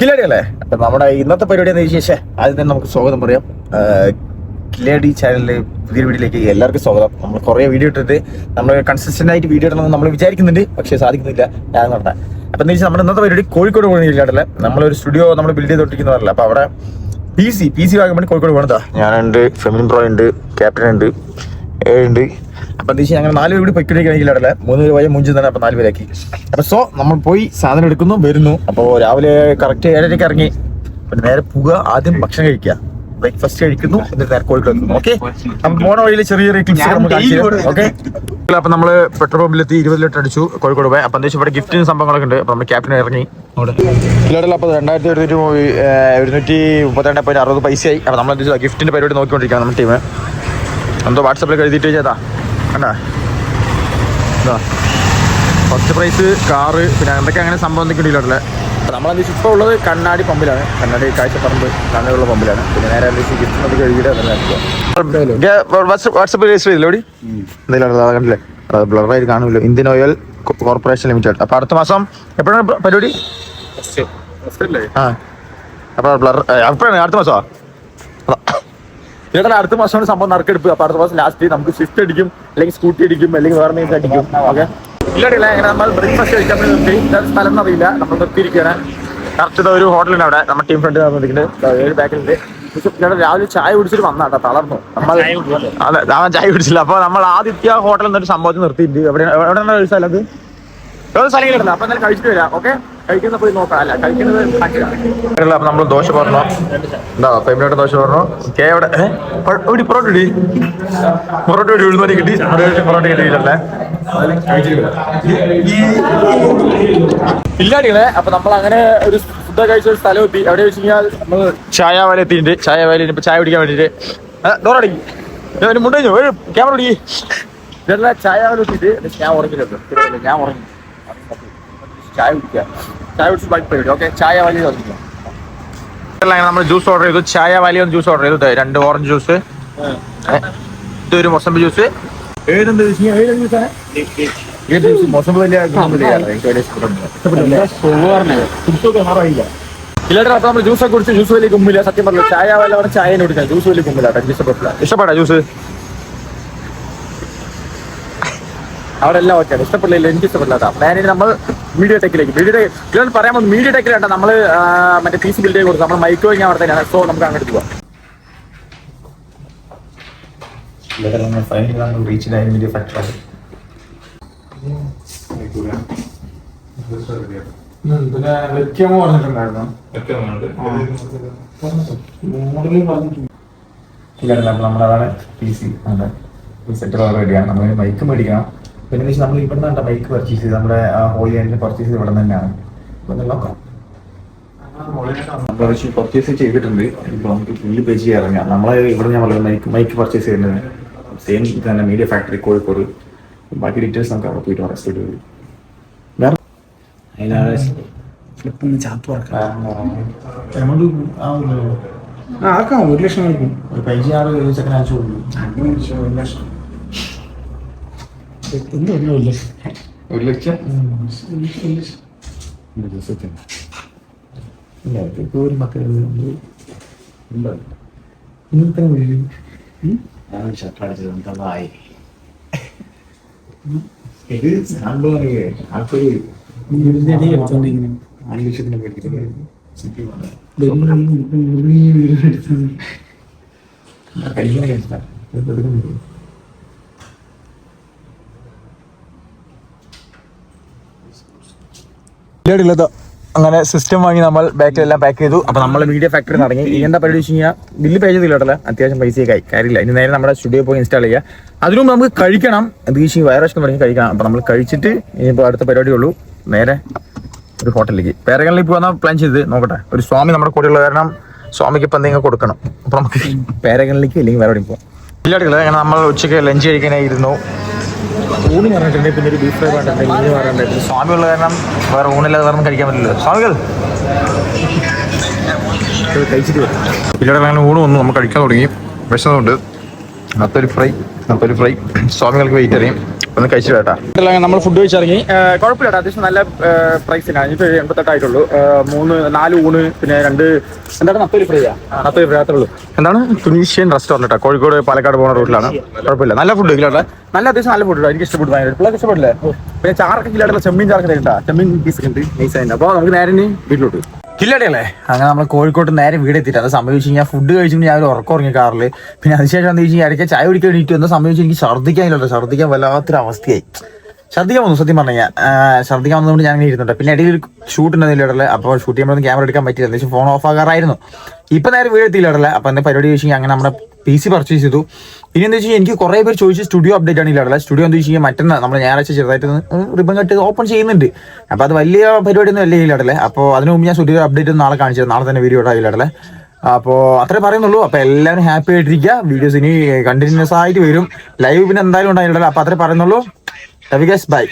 കില്ലാടി അല്ലേ അപ്പൊ നമ്മുടെ ഇന്നത്തെ പരിപാടി എന്ന് വിശേഷം? ആദ്യം തന്നെ നമുക്ക് സ്വാഗതം പറയാം. കില്ലാടി ചാനലിലെ പുതിയ വീഡിയോയിലേക്ക് എല്ലാവർക്കും സ്വാഗതം. നമ്മൾ കുറേ വീഡിയോ ഇട്ടിട്ട് നമ്മൾ കൺസിസ്റ്റന്റ് ആയിട്ട് വീഡിയോ ഇടണമെന്ന് നമ്മൾ വിചാരിക്കുന്നുണ്ട് പക്ഷേ സാധിക്കുന്നില്ല. ഞാൻ നടത്താൻ അപ്പൊ എന്താ നമ്മുടെ ഇന്നത്തെ പരിപാടി കോഴിക്കോട് പോകുന്ന കില്ലാടല്ലേ നമ്മളൊരു സ്റ്റുഡിയോ നമ്മൾ ബിൽഡ് ചെയ്തോണ്ടിരിക്കുന്നതല്ല അപ്പൊ അവിടെ പി സി പി സി വേണ്ടി കോഴിക്കോട് പോകണതാ ഞാനുണ്ട് ഫെമിൻ പ്രോ ഉണ്ട് ക്യാപ്റ്റൻ ഉണ്ട് ഏഴുണ്ട് അപ്പൊ എന്താ വെച്ചാൽ ഞങ്ങൾ നാല് പേര് പൊയ്ക്കൊണ്ടിരിക്കുന്ന കില്ലാടല്ലേ മൂന്ന് പേര് പോയ മുഞ്ച് തന്നെ അപ്പൊ നാല് പേരാക്കി. അപ്പൊ സോ നമ്മൾ പോയി സാധനം എടുക്കുന്നു വരുന്നു. അപ്പോൾ രാവിലെ കറക്റ്റ് ഏഴരയ്ക്ക് ഇറങ്ങി. പിന്നെ നേരെ പോവുക ആദ്യം ഭക്ഷണം കഴിക്കുക. ബ്രേക്ക്ഫാസ്റ്റ് കഴിക്കുന്നു എന്നിട്ട് നേരെ കോഴിക്കോട് ഓക്കെ അപ്പം പോണ വഴിയിൽ ചെറിയ ചെറിയ ക്ലിപ്സ് ഓക്കെ അപ്പൊ നമ്മൾ പെട്രോൾ പമ്പിലെത്തി ഇരുപത് ലിറ്റർ അടിച്ചു കോഴിക്കോട് പോയി. അപ്പൊ എന്താ വെച്ചാൽ ഇവിടെ ഗിഫ്റ്റിന് സംഭവങ്ങളൊക്കെ ഉണ്ട്. അപ്പൊ നമ്മൾ ക്യാപ്റ്റൻ ഇറങ്ങി. കിലോട്ടിൽ അപ്പോൾ രണ്ടായിരത്തി ഒരുന്നൂറ്റി ഒരുന്നൂറ്റി മുപ്പത്തിരണ്ട് പോയിന്റ് അറുപത് പൈസയായി. അപ്പൊ നമ്മൾ ഗിഫ്റ്റിന്റെ പരിപാടി നോക്കിക്കൊണ്ടിരിക്കുകയാണ് നമ്മുടെ ടീം എന്തോ വാട്സപ്പിൽ എഴുതിയിട്ട് ചെയ്താ കണ്ടാ? ഇതാ. ഫസ്റ്റ് പ്രൈസ് കാറ് പിന്നെ എന്തൊക്കെ അങ്ങനെ സംഭവം എന്തൊക്കെ ഉണ്ടല്ലേ? എന്താ ഇപ്പോൾ ഉള്ളത് കണ്ണാടി പമ്പിലാണ്. കണ്ണാടി കാഴ്ചപ്പറമ്പ് കണ്ണൂരുള്ള പമ്പിലാണ്. പിന്നെ നേരെ നമുക്ക് എഴുതിയിട്ട് വാട്സപ്പ് രജിസ്റ്റർ ചെയ്തില്ലോടി എന്തെങ്കിലും കണ്ടില്ലേ? അത് ബ്ലറായിട്ട് കാണുമല്ലോ. Indian Oil Corporation Limited. അപ്പോൾ അടുത്ത മാസം എപ്പോഴാണ് പരിപാടി? ആ. അപ്പോൾ ബ്ലർ എപ്പോഴാണ് അടുത്ത മാസമാ? ചേട്ടൻ അടുത്ത മാസമാണ് സംഭവം നറുക്കെടുപ്പ്. അപ്പൊ അടുത്ത മാസം ലാസ്റ്റ് നമുക്ക് സ്വിഫ്റ്റ് അടിക്കും അല്ലെങ്കിൽ സ്കൂട്ടി അടിക്കും അല്ലെങ്കിൽ വേറെ മീൻസ് അടിക്കും. ഓക്കെ ഇല്ലടില്ല ഇങ്ങനെ നമ്മൾ ബ്രേക്ക്ഫാസ്റ്റ് കഴിക്കാൻ വേണ്ടി നിർത്തി. സ്ഥലം എന്നറിയില്ല നമ്മൾ നിർത്തിയിരിക്കുകയാണ്. കറക്റ്റ് ഒരു ഹോട്ടലുണ്ട് അവിടെ. നമ്മുടെ ടീം ഫ്രണ്ട് വന്നിരിക്കുന്നത് ഏഴ് ബാക്കിലുണ്ട് രാവിലെ ചായ കുടിച്ചിട്ട് വന്നാട്ടോ തളർന്നു. നമ്മൾ അതെ അവൻ ചായ കുടിച്ചില്ല അപ്പൊ നമ്മൾ ആദിത്യ ഹോട്ടലിൽ നിന്നൊരു സംഭവത്തിൽ നിർത്തിയിട്ടുണ്ട്. എവിടെ എവിടെയാണ് ഒരു സ്ഥലം അത്? ഏത് സ്ഥലം കിട്ടില്ല അപ്പൊ എന്തായാലും കഴിച്ചിട്ട് വരാം ഓക്കെ കഴിക്കുന്ന പോയി നോക്കാം. അല്ല കഴിക്കുന്നത് നമ്മൾ ദോശ പറഞ്ഞു? എന്താ ഫൈമിനോട്ട് ദോശ പറഞ്ഞു? കേ എവിടെ ഒരു പൊറോട്ട ഇടി. പൊറോട്ട ഒരു ഉഴുന്നോലി കിട്ടി. പൊറോട്ട കിട്ടിയില്ലല്ലേ ഇല്ലാടികളെ അപ്പൊ നമ്മൾ അങ്ങനെ ഒരു ഫുഡ് കഴിച്ച ഒരു സ്ഥലം എത്തി. എവിടെ വെച്ച് കഴിഞ്ഞാൽ നമ്മൾ ചായ വാല എത്തിയിട്ടുണ്ട്. ചായ വാല ഇപ്പൊ ചായ കുടിക്കാൻ വേണ്ടിട്ട് ഡോറടി മുണ്ടു ഒരു ക്യാമറ പിടിക്ക്. ഇതെല്ലാം ചായ വാല എത്തിയിട്ട് ഞാൻ ഉറങ്ങിയിട്ടുണ്ട്. ഞാൻ ഉറങ്ങി. ചായ കുടിക്കുക. ചായ കുടിച്ച് ബൈക്ക് പരിപാടി ഓക്കെ ചായ വലിയ നമ്മൾ ജ്യൂസ് ഓർഡർ ചെയ്തു. ചായ വലിയ ജ്യൂസ് ഓർഡർ ചെയ്തു. രണ്ട് ഓറഞ്ച് ജ്യൂസ് ഇതൊരു മൊസംബി ജ്യൂസ് ഏതെന്ത് ജ്യൂസ് മൊസംബി വലിയ. ഇല്ലാട്ടെ അപ്പൊ നമ്മൾ ജ്യൂസ് കുടിച്ച് ജ്യൂസ് വലിയ കുമ്പില്ല. സത്യം പറഞ്ഞു ചായ വല്ല ചായ കുടിക്കാം. ജ്യൂസ് വലിയ കുമ്പില്ല ഇഷ്ടപ്പെട്ടില്ല. ഇഷ്ടപ്പെടാ ജ്യൂസ് അവിടെ എല്ലാം ഓക്കെയാണ് ഇഷ്ടപ്പെടില്ല എനിക്ക് ഇഷ്ടപ്പെടില്ല പ്ലാനിന് നമ്മൾ മീഡിയ ടെക്കിലേക്ക് മീഡിയ ടെക് ഇതിലൊന്ന് പറയാൻ പോകുന്നത് മീഡിയ ടെക്കിലാണ് നമ്മൾ മറ്റേ പി സി ബിൽഡ് ചെയ്ത് കൊടുത്തു നമ്മൾ മൈക്രോ ഞാൻ അവിടെ തന്നെയാണ്. സോ നമുക്ക് അങ്ങോട്ട് പോവാം. പിന്നെ നമ്മളതാണ് പി സി സെറ്റ് റെഡിയാണ് നമ്മൾ മൈക്ക് മേടിക്കണം. പിന്നെ വെച്ചാൽ നമ്മൾ ഇവിടെ നിന്നാണ് ബൈക്ക് പർച്ചേസ് ചെയ്ത് നമ്മുടെ ഹോളി ആൻഡിൽ പർച്ചേസ് ചെയ്ത് ഇവിടെ തന്നെയാണ്. അപ്പൊ നോക്കാം. നമ്മൾ പർച്ചേസ് ചെയ്തിട്ടുണ്ട്. ഇപ്പൊ നമുക്ക് ഫുള്ള് പേ ചെയ്യാൻ ഇറങ്ങാം. നമ്മളെ ഇവിടെ ഞാൻ പറയുന്നത് മൈക്ക് മൈക്ക് പർച്ചേസ് ചെയ്യുന്നത് സെയിം തന്നെ മീഡിയ ഫാക്ടറി കോഴിക്കോട് ബാക്കി ഡീറ്റെയിൽസ് നമുക്ക് അവിടെ പോയിട്ട് അറസ്റ്റ് തുറക്കാം. എമൗണ്ട് ആക്കാം ഒരു ലക്ഷം ഒരു പൈസ ആറ് സെക്കൻഡ് അയച്ചു കൊടുക്കും അങ്ങനെ ഒരു ഒരു ലക്ഷം. എന്തോ ഒരു ലക്ഷം. ഒരു ലക്ഷം? ഒരു ലക്ഷം, ഒരു മക്കൾ ഇന്നത്തെ ഞാൻ ഷർട്ട് അടിച്ചത് എന്തായി ഇത് അറിയേ ആൾക്കൊരു ലക്ഷത്തിന് മേടിക്കുന്നത് സിറ്റിമാണ് വീട് എടുക്കുന്നുണ്ട് ഇല്ലാടില്ലതോ അങ്ങനെ സിസ്റ്റം വാങ്ങി നമ്മൾ ബാക്കിലെല്ലാം പാക്ക് ചെയ്തു. അപ്പൊ നമ്മൾ മീഡിയ ഫാക്ടറി ഇറങ്ങി. ഇനി എന്താ പരിപാടി കഴിഞ്ഞാൽ ബില്ല് പേ ചെയ്തില്ല അത്യാവശ്യം പൈസയൊക്കെ ആയി. കാര്യമില്ല. ഇനി നേരെ നമ്മുടെ സ്റ്റുഡിയോ പോയി ഇൻസ്റ്റാൾ ചെയ്യുക അതിനു നമുക്ക് കഴിക്കണം. എന്ത് വയറസ് വയറഷ്ടം തുടങ്ങി കഴിക്കണം. അപ്പൊ നമ്മൾ കഴിച്ചിട്ട് ഇനിയിപ്പോൾ അടുത്ത പരിപാടി ഉള്ളൂ. നേരെ ഒരു ഹോട്ടലിലേക്ക്. പേരകളിൽ പോകാൻ പ്ലാൻ ചെയ്ത് നോക്കട്ടെ. ഒരു സ്വാമി നമ്മുടെ കൂടെയുള്ള കാരണം സ്വാമിക്ക് ഇപ്പം എന്തെങ്കിലും കൊടുക്കണം. അപ്പൊ നമുക്ക് പേരകളിലേക്ക് അല്ലെങ്കിൽ വേറെ എവിടെയും പോകാം പിള്ളേടുകൾ നമ്മൾ ഉച്ചയ്ക്ക് ലഞ്ച് കഴിക്കാനായിരുന്നു. ഊണ് പറഞ്ഞിട്ടുണ്ട് പിന്നെ ഒരു ബീഫ് ഫ്രൈ പറഞ്ഞിട്ടുണ്ട് മീൻ പറഞ്ഞിട്ടുണ്ട് സ്വാമി ഉള്ള കാരണം വേറെ ഊണില്ലാതെ വേറെ കഴിക്കാൻ പറ്റില്ല സ്വാമികൾ! കഴിച്ചിട്ട് വരും. പിന്നീട് അങ്ങനെ ഊണ് വന്നു. നമ്മൾ കഴിക്കാൻ തുടങ്ങി. വിശന്നുണ്ട്. നത്തൊരു ഫ്രൈ നത്തൊരു ഫ്രൈ സ്വാമികൾക്ക് വെയിറ്റ് അറിയും. ഒന്ന് കഴിച്ചു കേട്ടാ നമ്മൾ ഫുഡ് കഴിച്ചിറങ്ങി. കുഴപ്പമില്ല അത്യാവശ്യം നല്ല പ്രൈസിനാണ് ഇനിയിപ്പോ എൺപത്തെട്ടായിട്ടുള്ളൂ ആയിട്ടുള്ളൂ. മൂന്ന് നാല് ഊണ് പിന്നെ രണ്ട് എന്താണ് നത്തോലി ഫ്രൈയാ? നത്തോലി ഫ്രൈ അത്രേ ഉള്ളൂ. എന്താണ്? തുനീഷ്യൻ റെസ്റ്റോറന്റ് കേട്ടോ കോഴിക്കോട് പാലക്കാട് പോകുന്ന റൂട്ടിലാണ്. കുഴപ്പമില്ല. നല്ല ഫുഡ് കിലോട്ടെ നല്ല അത്യാവശ്യം നല്ല ഫുഡ് എനിക്ക് ഇഷ്ടപ്പെട്ടു ഭയങ്കര. പിള്ളേർക്ക് ഇഷ്ടപ്പെടില്ലേ? പിന്നെ ചാറൊക്കെ കിലോട്ടുള്ള ചെമ്മീൻ ചാറൊക്കെ തരണ്ടാ ചെമ്മീൻ പീസ് ഉണ്ട്. നൈസ് ആയിട്ട് അപ്പോൾ നമുക്ക് നേരെ വീട്ടിലോട്ട് കില്ലടിയല്ലേ? അങ്ങനെ നമ്മൾ കോഴിക്കോട്ട് നേരെ വീട് എത്തിയിട്ട് അത് സംഭവിച്ചു കഴിഞ്ഞാൽ ഫുഡ് കഴിച്ചിട്ട് ഞാൻ ഒരു ഉറക്കം ഉറങ്ങി കാറിൽ പിന്നെ അതിനുശേഷം എന്താ വെച്ചാൽ ഇടയ്ക്ക് ചായ കുടിക്കാൻ എണീറ്റ് വന്ന സംഭവിച്ചു എനിക്ക് ഛർദ്ദിക്കാനില്ല ഛർദ്ദിക്കാൻ വല്ലാത്തൊരു അവസ്ഥയായി. ഛർദ്ദിക്കാൻ വന്നു സത്യം പറഞ്ഞു കഴിഞ്ഞാൽ ഛർദ്ദിക്കാൻ വന്നതുകൊണ്ട് ഞാൻ ഇരുന്നുണ്ട് പിന്നെ ഇടയിൽ ഒരു ഷൂട്ട് ഉണ്ടായിരുന്നില്ല അപ്പോൾ ഷൂട്ട് ചെയ്യുമ്പോൾ ക്യാമറ എടുക്കാൻ പറ്റില്ല എന്താ ഫോൺ ഓഫ് ആകാറായിരുന്നു. ഇപ്പം നേരെ വീട് എത്തിയില്ല ഇടല്ലേ അപ്പോൾ എന്താ പരിപാടി ചോദിച്ചു അങ്ങനെ നമ്മുടെ പി സി പർച്ചേസ് ചെയ്തു. ഇനി എന്താ വെച്ചാൽ എനിക്ക് കുറേ പേര് ചോദിച്ചു സ്റ്റുഡിയോ അപ്ഡേറ്റ് ആണ് ഇല്ല സ്റ്റുഡിയോ എന്താ വെച്ചാൽ മറ്റന്നാ നമ്മൾ ഞായറാഴ്ച ചെറുതായിട്ട് റിബൺ കട്ട് ഓപ്പൺ ചെയ്യുന്നുണ്ട്. അപ്പോൾ അത് വലിയ പരിപാടി ഒന്നും അല്ലേ ഇല്ലാടല്ലേ അപ്പോൾ അതിന് മുമ്പ് ഞാൻ സ്റ്റുഡിയോ അപ്ഡേറ്റ് നാളെ കാണിച്ചത്. നാളെ തന്നെ വീഡിയോ ഇടാം അപ്പോൾ അത്രേ പറയുന്നുള്ളൂ. അപ്പോൾ എല്ലാവരും ഹാപ്പി ആയിട്ടിരിക്കുക. വീഡിയോസ് ഇനി കണ്ടിന്യൂസ് ആയിട്ട് വരും. ലൈവ് പിന്നെ എന്തായാലും ഉണ്ടായില്ല അപ്പോൾ അത്രേ പറയുന്നുള്ളൂ. ബൈ